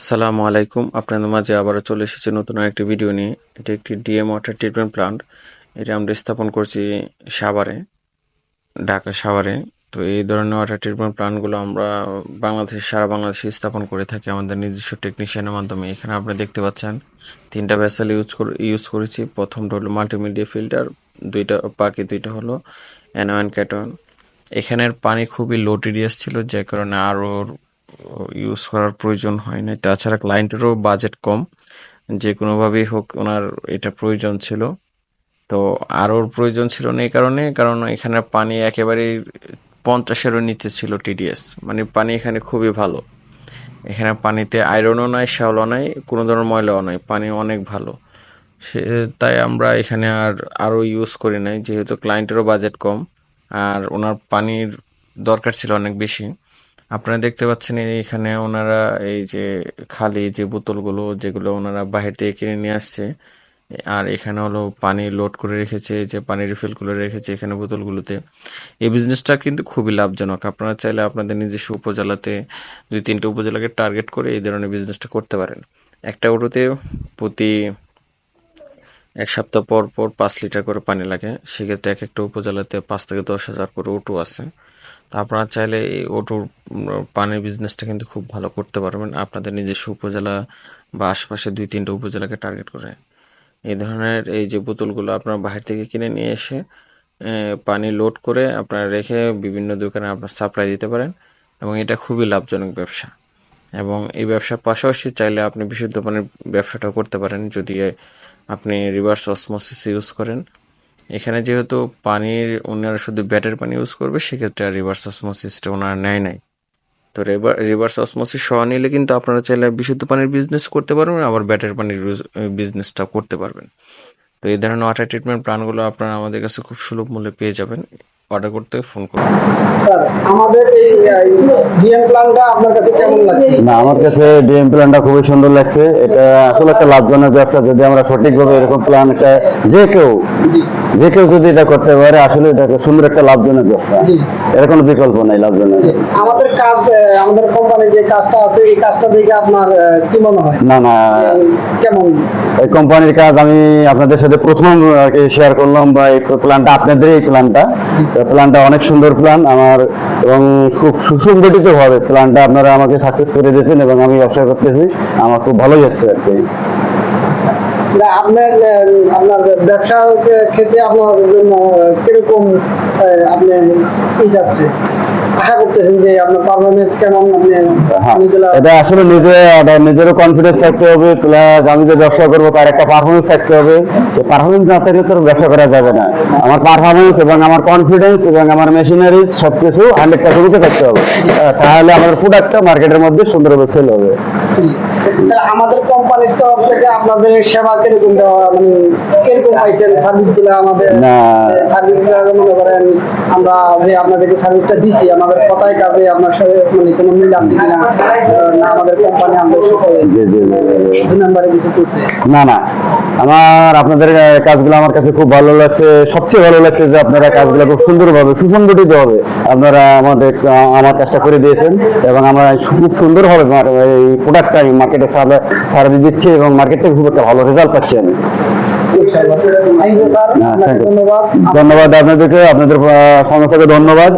আসসালামু আলাইকুম। আপনাদের মাঝে আবারও চলে এসেছে নতুন একটি ভিডিও নিয়ে। এটি একটি ডিএম ওয়াটার ট্রিটমেন্ট প্লান্ট এটা আমরা স্থাপন করছি সাভারে, ঢাকা সাভারে। তো এই ধরনের ওয়াটার ট্রিটমেন্ট প্লান্টগুলো আমরা বাংলাদেশে সারা বাংলাদেশে স্থাপন করে থাকি আমাদের নিজস্ব টেকনিশিয়ানের মাধ্যমে। এখানে আপনি দেখতে পাচ্ছেন, তিনটা ভেসেল ইউজ করে ইউজ করেছি। প্রথমটা হলো মাল্টিমিডিয়া ফিল্টার দুইটা, বাকি দুইটা হলো অ্যানোয়ান ক্যাটন এখানের পানি খুবই লো টিডিএস ছিল, যে কারণে আরও ইউজ করার প্রয়োজন হয় না তাছাড়া ক্লায়েন্টেরও বাজেট কম। যে কোনোভাবেই হোক ওনার এটা প্রয়োজন ছিল। তো আরও প্রয়োজন ছিল না এই কারণে, কারণ এখানে পানি একেবারেই পঞ্চাশেরও নিচে ছিল টিডিএস মানে পানি এখানে খুবই ভালো। এখানে পানিতে আয়রনও নাই শ্যাওলা নাই, কোনো ধরনের ময়লাও নাই। পানি অনেক ভালো। সে, তাই আমরা এখানে আর আরও ইউজ করি নাই। যেহেতু ক্লায়েন্টেরও বাজেট কম, আর ওনার পানির দরকার ছিল অনেক বেশি। আপনারা দেখতে পাচ্ছেন এখানে ওনারা এই যে খালি যে বোতলগুলো যেগুলো ওনারা বাহির থেকে কিনে নিয়ে আসছে, আর এখানে হলো পানি লোড করে রেখেছে, যে পানি রিফিল করে রেখেছে এখানে বোতলগুলোতে। এই বিজনেসটা কিন্তু খুবই লাভজনক। আপনারা চাইলে আপনাদের নিজস্ব উপজেলাতে দুই তিনটে উপজেলাকে টার্গেট করে এই ধরনের বিজনেসটা করতে পারেন। একটা অটোতে প্রতি এক সপ্তাহ পর পর পাঁচ লিটার করে পানি লাগে। সেক্ষেত্রে এক একটা উপজেলাতে পাঁচ থেকে দশ হাজার করে অটো আছে। আপনারা চাইলে এই অটোর পানির বিজনেসটা কিন্তু খুব ভালো করতে পারবেন। আপনাদের নিজস্ব উপজেলা বা আশেপাশে দুই, তিনটে উপজেলাকে টার্গেট করে। এই ধরনের এই যে বোতলগুলো আপনারা বাহির থেকে কিনে নিয়ে এসে পানি লোড করে আপনারা রেখে বিভিন্ন দোকানে আপনার সাপ্লাই দিতে পারেন এবং এটা খুবই লাভজনক ব্যবসা। এবং এই ব্যবসার পাশাপাশি চাইলে আপনি বিশুদ্ধ পানির ব্যবসাটাও করতে পারেন যদি আপনি রিভার্স অসমোসিস ইউজ করেন। এখানে যেহেতু পানির ওনারা শুধু ব্যাটের পানি ইউজ করবে সেক্ষেত্রে আর রিভার্স অসমোসিসটা ওনারা নেয় নাই। তো রিভার্স অসমোসিস সহ নিলে কিন্তু আপনারা চাইলে বিশুদ্ধ পানির বিজনেস করতে পারবেন আবার ব্যাটের পানির বিজনেসটা করতে পারবেন। তো এই ধরনের ওয়াটার ট্রিটমেন্ট প্ল্যানগুলো আপনারা আমাদের কাছে খুব সুলভ মূল্যে পেয়ে যাবেন। অর্ডার করতে ফোন করুন। স্যার আমাদের এই ডিএম প্ল্যানটা আপনার কাছে কেমন লাগছে? না আমার কাছে ডিএম প্ল্যানটা খুবই সুন্দর লাগছে। এটা আসলে একটা লাভজনক ব্যবসা। যদি আমরা সঠিকভাবে এরকম প্ল্যান একটা যে কেউ জি। যে কেউ যদি এটা করতে পারে আসলে এটা একটা সুন্দর একটা লাভজনক ব্যবসা এর কোনো বিকল্প নাই লাভজনক। আমাদের কাজ আমাদের কোম্পানির যে কাজটা আছে এই কাজটা দেখে আপনার কি মনে হয়? না না। কেমন? এই কোম্পানির কাজ আমি আপনাদের সাথে প্রথম শেয়ার করলাম বা এই প্ল্যানটা আপনাদের এই প্ল্যানটা প্ল্যানটা অনেক সুন্দর প্ল্যান আমার এবং খুব সুসংগঠিত ভাবে প্ল্যানটা আপনারা আমাকে সাকসেস করে দিয়েছেন এবং আমি ব্যবসা করতেছি। আমার খুব ভালো যাচ্ছে আর কি। আপনার আপনার ব্যবসার ক্ষেত্রে আপনার জন্য কীরকম আপনি কি যাচ্ছে হ্যাঁ, অনেকগুলা এটা আসলে নিজে নিজেরও কনফিডেন্স থাকতে হবে প্লাস আমি যে ব্যবসা করব তার একটা পারফরমেন্স থাকতে হবে। পারফরমেন্স না থাকলে তো ব্যবসা করা যাবে না। আমার পারফরমেন্স এবং আমার কনফিডেন্স এবং আমার মেশিনারিজ সবকিছু হান্ড্রেড পার্সেন্ট থাকতে হবে। তাহলে আমাদের প্রোডাক্টটা মার্কেটের মধ্যে সুন্দরভাবে সেল হবে। আমাদের কোম্পানির তরফ থেকে আপনাদের সেবা কীরকম দেওয়া মানে কীরকম পাইছেন? সার্ভিসগুলো আমাদের সার্ভিস সার্ভিস মনে করেন আমরা যে আপনাদেরকে সার্ভিসটা দিচ্ছি আমাদের কথায় কাজে আপনার সাথে মানে কোনো মিল আছে কিনা না আমাদের কোম্পানি আমাদের। দুই নম্বরে কিছু করছে। না না। আমার আপনাদের কাজগুলো আমার কাছে খুব ভালো লাগছে। সবচেয়ে ভালো লাগছে যে আপনারা কাজগুলো খুব সুন্দরভাবে সুসংগঠিত হবে আপনারা আমাদের আমার কাজটা করে দিয়েছেন এবং আমরা খুব সুন্দরভাবে এই প্রোডাক্টটা আমি মার্কেটে সার্ভিস দিচ্ছি এবং মার্কেটে খুব একটা ভালো রেজাল্ট পাচ্ছি আমি। হ্যাঁ. ধন্যবাদ। আপনাদেরকে, আপনাদের সংস্থাকে ধন্যবাদ।